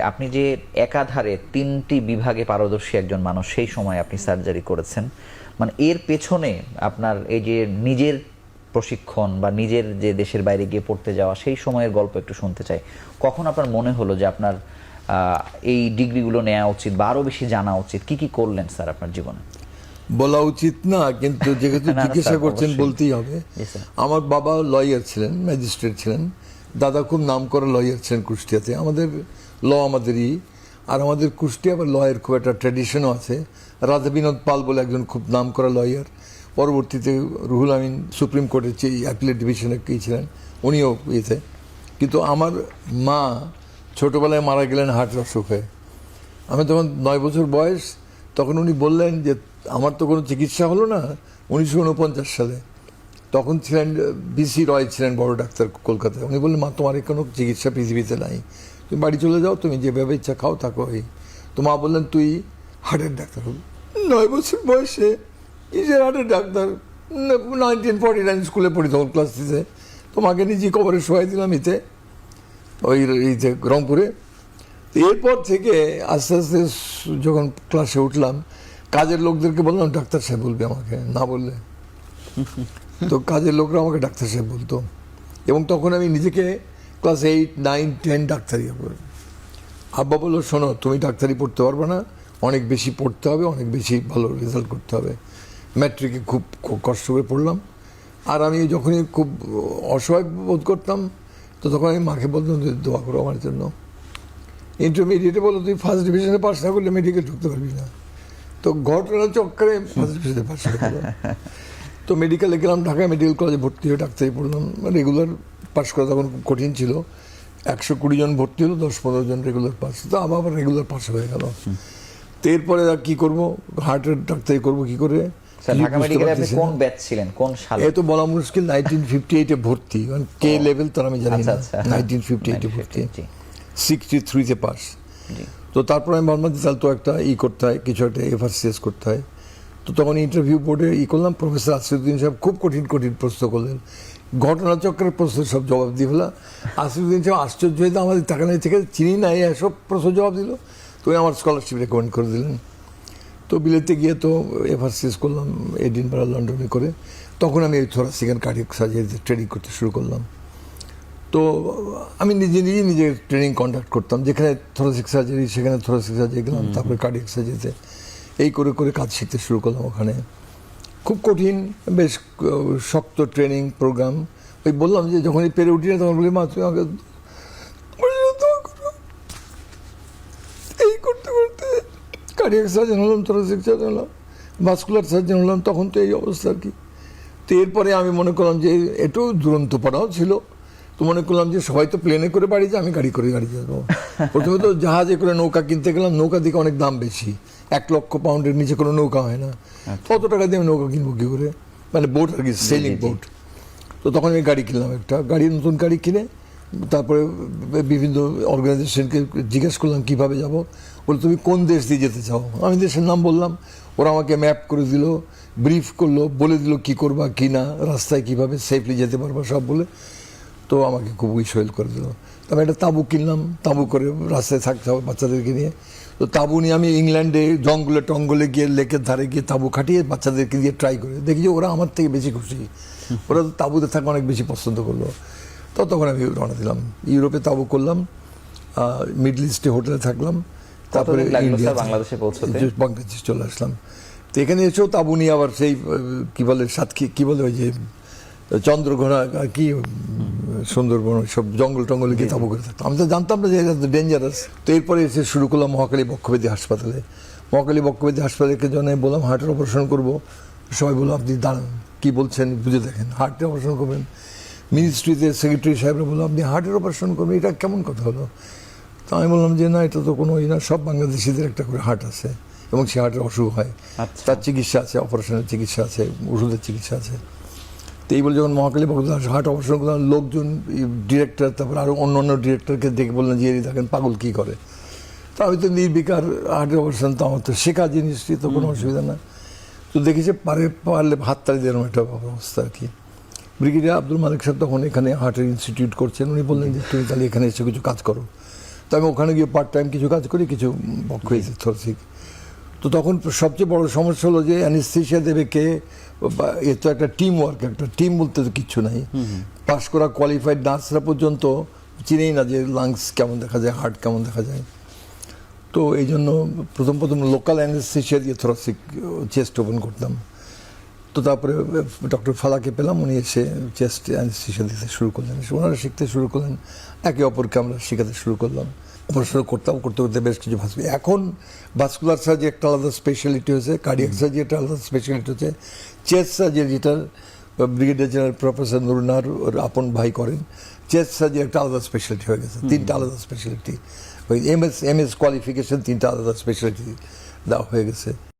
আপনি যে একাধারে তিনটি বিভাগে পারদর্শী একজন মানুষ সেই সময় আপনি সার্জারি করেছেন। মানে এর পেছনে আপনার এই যে নিজের প্রশিক্ষণ বা নিজের যে দেশের বাইরে গিয়ে পড়তে যাওয়া সেই সময়ের গল্প একটু শুনতে চাই। কখন আপনার মনে হলো যে আপনার এই ডিগ্রিগুলো নেওয়া উচিত বা আরও বেশি জানা উচিত? কি কি করলেন স্যার আপনার জীবনে? বলা উচিত না কিন্তু যেহেতু জিজ্ঞাসা করছেন বলতেই হবে। আমার বাবা লয়ার ছিলেন ম্যাজিস্ট্রেট ছিলেন। দাদা খুব নাম করা লয়ার ছিলেন কুষ্টিয়াতে। আমাদের ল আমাদেরই। আর আমাদের কুষ্টিয়া বা লয়ের খুব একটা ট্র্যাডিশনও আছে। রাধা বিনোদ পাল বলে একজন খুব নাম করা লয়ার পরবর্তীতে রুহুল আমিন সুপ্রিম কোর্টের চেয়ে অ্যাপিলেট ডিভিশনে কি ছিলেন, উনিও ইয়েতে। কিন্তু আমার মা ছোটোবেলায় মারা গেলেন হার্টের অসুখ আমি তখন নয় বছর বয়স, তখন উনি বললেন যে, আমার তো কোনো চিকিৎসা হলো না। উনিশশো উনপঞ্চাশ সালে। তখন ছিলেন বিসি রয় ছিলেন বড় ডাক্তার কলকাতায়। উনি বললেন, মা, তোমার কোনো চিকিৎসা পৃথিবীতে নাই। তুমি বাড়ি চলে যাও, তুমি যেভাবে ইচ্ছা খাও থাকো এই। তো মা বললেন, তুই হার্টের ডাক্তার হবি। নয় বছর বয়সে কিসের হার্টের ডাক্তার। নাইনটিন ফর্টি নাইন স্কুলে পড়ি তখন ক্লাস থ্রিতে তোমাকে নিজে কবরে শোয়াই দিলাম এতে, ওই ইতে রংপুরে। এরপর থেকে আস্তে আস্তে যখন ক্লাসে উঠলাম, কাজের লোকদেরকে বললাম, ডাক্তার সাহেব বলবে আমাকে। না বললে। তো কাজের লোকরা আমাকে ডাক্তার সাহেব বলতো। এবং তখন আমি নিজেকে ক্লাস এইট, নাইন, টেন ডাক্তারি আব্বা বলল, শোনো, তুমি ডাক্তারি পড়তে পারবে না। অনেক বেশি পড়তে হবে, অনেক বেশি ভালো রেজাল্ট করতে হবে। ম্যাট্রিকে খুব কষ্ট করে পড়লাম। আর আমি যখনই খুব অসহায় বোধ করতাম, তো তখন আমি মাকে বলতাম যে দোয়া করো আমার জন্য। ইন্টারমিডিয়েটে বলো তুই ফার্স্ট ডিভিশনে পাস না করলে মেডিকেল ঢুকতে পারবি না। তো ঘটনা চক্করে ফার্স্ট ডিভিশনে পাস করলাম তো মেডিকেলে গেলাম ঢাকা মেডিকেল কলেজে ভর্তি হয়ে ডাক্তারি পড়লাম। রেগুলার পাস করা তখন খুব কঠিন ছিল। একশো কুড়ি জন ভর্তি হলো দশ পনেরো জন রেগুলার পাস তো আবার রেগুলার পাস হয়ে গেল। তো এরপরে কি করব? হার্টের ডাক্তারি করব কি করে? স্যার কিছু ঢাকা বুঝতে মেডিকেলে আপনি পারতেছি কোন ব্যাচ ছিলেন? কোন সালে? এ তো বলা মুশকিল নাইনটিন ফিফটি এইটে ভর্তি। কারণ কে লেভেল তার আমি জানি আচ্ছা না। আচ্ছা নাইনটিন ফিফটি এইটে ভর্তি। 1958 জি। সিক্সটি থ্রিতে পাস তো তারপর আমি ভাবলাম যে তাহলে তো একটা ই করতে হয় কিছু একটা এফআরসিএস করতে হয়। তো তখন ইন্টারভিউ বোর্ডে ই করলাম প্রফেসর আসিরুদ্দিন সাহেব খুব কঠিন কঠিন প্রশ্ন করলেন। ঘটনাচক্রের প্রশ্ন সব জবাব দিয়ে ফেলা আসিরুদ্দিন সাহেব আশ্চর্য হয়ে তো আমাদের টাকা নেই থেকে চিনি না এই সব প্রশ্ন জবাব দিল। তো আমার স্কলারশিপ রেকমেন্ড করে দিলেন। তো বিলেতে গিয়ে তো এফআরসিএস করলাম এডিনবারা লন্ডনে করে। তখন আমি ওই থোরাসিক অ্যান্ড কার্ডিয়াক সার্জারিতে ট্রেনিং করতে শুরু করলাম। তো আমি নিজে নিজে নিজে ট্রেনিং কন্ডাক্ট করতাম। যেখানে থোরাসিক সার্জারি সেখানে থোরাসিক সার্জারি গেলাম তারপরে কার্ডিয়াক সার্জারিতে এই করে করে কাজ শিখতে শুরু করলাম ওখানে। খুব কঠিন, বেশ শক্ত ট্রেনিং প্রোগ্রাম। ওই বললাম যে যখনই পেরে উঠি না তখন বলি, মা, তুমি আমাকে আমার জন্য দোয়া করো।" এই করতে করতে কার্ডিয়াক সার্জন হলাম থোরাসিক সার্জন হলাম ভাস্কুলার সার্জন হলাম, তখন তো এই অবস্থা আর কি। তো এরপরে আমি মনে করলাম যে এটাও দুরন্ত পড়াও ছিল। তো মনে করলাম যে সবাই তো প্লেনে করে বাড়ি যায় আমি গাড়ি করে গাড়ি যাব। প্রথমে তো জাহাজে করে নৌকা কিনতে গেলাম নৌকা দিকে অনেক দাম বেশি। এক লক্ষ পাউন্ডের নিচে কোনো নৌকা হয় না। কত টাকা দিয়ে আমি নৌকা কিনবো কি করে? মানে বোট আর কি সেলিং বোট তো তখন আমি গাড়ি কিনলাম একটা। গাড়ি নতুন গাড়ি কিনে তারপরে বিভিন্ন অর্গানাইজেশনকে জিজ্ঞেস করলাম কীভাবে যাব? বলে তুমি কোন দেশ দিয়ে যেতে চাও? আমি দেশের নাম বললাম। ওরা আমাকে ম্যাপ করে দিল ব্রিফ করল বলে দিল কি করবা কি না রাস্তায় কীভাবে সেফলি যেতে পারবা সব বলে। তো আমাকে খুব উইসওয়েল করে দিল। তো আমি একটা তাঁবু কিনলাম তাঁবু করে রাস্তায় থাকতে হবে বাচ্চাদেরকে নিয়ে। তো তাঁবু নিয়ে আমি ইংল্যান্ডে জঙ্গলে টঙ্গলে গিয়ে লেকের ধারে গিয়ে তাঁবু খাটিয়ে বাচ্চাদেরকে দিয়ে ট্রাই করে। দেখি যে ওরা আমার থেকে বেশি খুশি। ওরা তো তাঁবুতে থাকা অনেক বেশি পছন্দ করল। তো তখন আমি রওনা দিলাম। ইউরোপে তাঁবু করলাম মিডল ইস্টে হোটেলে থাকলাম। তারপরে ইন্ডিয়া বাংলাদেশে পৌঁছতে? বাংলাদেশে চলে আসলাম। তো এখানে এসেও তাঁবু নিয়ে আবার সেই কী বলে সাতক্ষী কী বলে ওই যে চন্দ্রঘোনা আর কি সুন্দরবন সব জঙ্গল টঙ্গলে গিয়ে তাঁবু করে থাকতাম আমি তো জানতাম না যে এটা ডেঞ্জারাস তো এরপরে এসে শুরু করলাম মহাকালী বক্ষবেদী হাসপাতালে। মহাকালী বক্ষবেদী হাসপাতালকে জন্য বললাম হার্টের অপারেশন করব। সবাই বলল আপনি দাঁড়ান কী বলছেন বুঝে দেখেন। হার্টের অপারেশন করবেন। মিনিস্ট্রিতে সেক্রেটারি সাহেবরা বলল আপনি হার্টের অপারেশন করবেন এটা কেমন কথা হলো? তো আমি বললাম যে না এটা তো কোনো ই না সব বাংলাদেশিদের একটা করে হার্ট আছে এবং সে হার্টের অসুখ হয়। আচ্ছা। তার চিকিৎসা আছে অপারেশনের চিকিৎসা আছে ওষুধের চিকিৎসা আছে। তো এই বলে যখন মহাকালী বক্তা হার্ট অপারেশন করলাম লোকজন ডিরেক্টর তারপর আরও অন্য অন্য ডিরেক্টরকে দেখে বললেন যে এরই দেখেন পাগল কী করে? তা আমি তো নির্বিকার হার্টের অপারেশন তো আমার তো শেখা জিনিসটি তো কোনো অসুবিধা না তো দেখেছি পারে পারলে হাততালি দেওয়ার একটা অবস্থা আর কি। ব্রিগেডিয়ার আব্দুল মালিক সাহেব তখন এখানে হার্টের ইনস্টিটিউট করছেন। উনি বললেন যে তুমি তাহলে এখানে এসে কিছু কাজ করো। তো আমি ওখানে গিয়ে পার্ট টাইম কিছু কাজ করি কিছু পক্ষ থরসিক। তো তখন সবচেয়ে বড় সমস্যা হলো যে অ্যানিস্থেশিয়া দেবে কে? এ তো একটা টিম ওয়ার্ক একটা টিম বলতে তো কিচ্ছু নাই। পাস করা কোয়ালিফাইড নার্সরা পর্যন্ত চিনেই না যে লাংস কেমন দেখা যায় হার্ট কেমন দেখা যায়। তো এই জন্য প্রথম প্রথম লোকাল অ্যানেস্থেশিয়া দিয়ে থোরাসিক চেস্ট ওপেন করতাম। তো তারপরে ডক্টর ফালাকে পেলাম উনি এসে চেস্ট অ্যানেস্থেশিয়া দিতে শুরু করলেন। ওনারা শিখতে শুরু করলেন একে অপরকে আমরা শেখাতে শুরু করলাম। পড়াশোনা করতাম করতে করতে বেশ কিছু ভাস্কুলার এখন ভাস্কুলার সার্জি একটা আলাদা স্পেশালিটি হয়েছে কার্ডিয়াক সার্জি একটা আলাদা স্পেশালিটি হচ্ছে। চেস্ট সার্জি যেটা ব্রিগেডিয়ার জেনারেল প্রফেসর নুরনার ওর আপন ভাই করেন। চেস্ট সার্জি একটা আলাদা স্পেশালিটি হয়ে গেছে তিনটা আলাদা স্পেশালিটি ওই M S M S qualification তিনটা আলাদা স্পেশালিটি দেওয়া হয়ে গেছে।